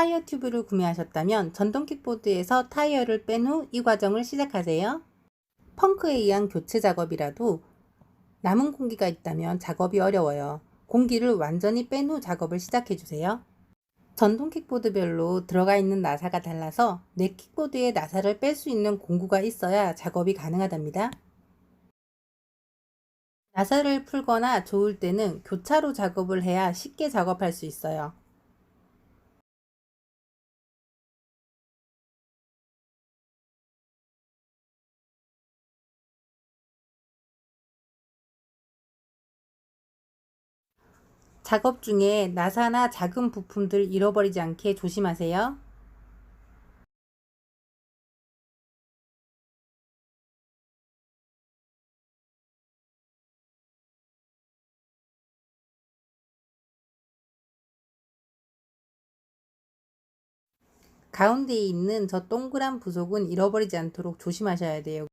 타이어 튜브를 구매하셨다면 전동 킥보드에서 타이어를 뺀 후 이 과정을 시작하세요. 펑크에 의한 교체 작업이라도 남은 공기가 있다면 작업이 어려워요. 공기를 완전히 뺀 후 작업을 시작해 주세요. 전동 킥보드별로 들어가 있는 나사가 달라서 내 킥보드에 나사를 뺄 수 있는 공구가 있어야 작업이 가능하답니다. 나사를 풀거나 조을 때는 교차로 작업을 해야 쉽게 작업할 수 있어요. 작업 중에 나사나 작은 부품들 잃어버리지 않게 조심하세요. 가운데에 있는 저 동그란 부속은 잃어버리지 않도록 조심하셔야 돼요.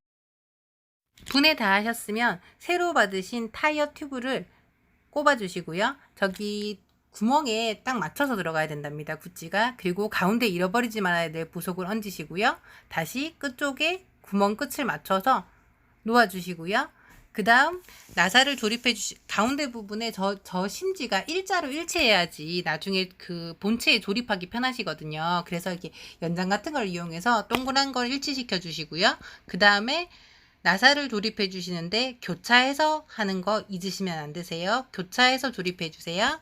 분해 다 하셨으면 새로 받으신 타이어 튜브를 꼽아 주시고요. 저기 구멍에 딱 맞춰서 들어가야 된답니다. 구찌가. 그리고 가운데 잃어버리지 말아야 될 부속을 얹으시고요. 다시 끝쪽에 구멍 끝을 맞춰서 놓아 주시고요. 그 다음 나사를 조립해 주시 가운데 부분에 저, 저 심지가 일자로 일체해야지 나중에 그 본체에 조립하기 편하시거든요. 그래서 이렇게 연장 같은 걸 이용해서 동그란 걸 일치시켜 주시고요. 그 다음에 나사를 조립해 주시는데 교차해서 하는 거 잊으시면 안 되세요. 교차해서 조립해 주세요.